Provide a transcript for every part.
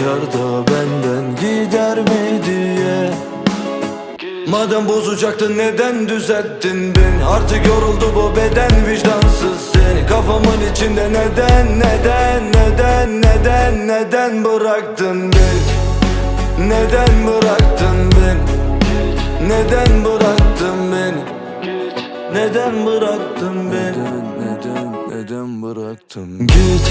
Hevesi kaçar da benden gider mi diye. Madem bozacaktın neden düzelttin beni? Artık yoruldu bu beden vicdansız seni. Kafamın içinde neden neden neden neden neden bıraktın beni? Neden bıraktın beni? Neden bıraktın beni? Neden bıraktın beni? Neden neden neden bıraktın? Git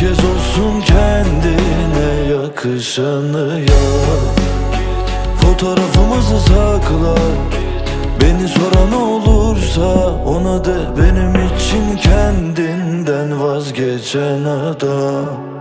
bir kez olsun kendine yakışanı yap. Fotoğrafımızı sakla. Beni soran olursa ona de. Benim için kendinden vazgeçen adam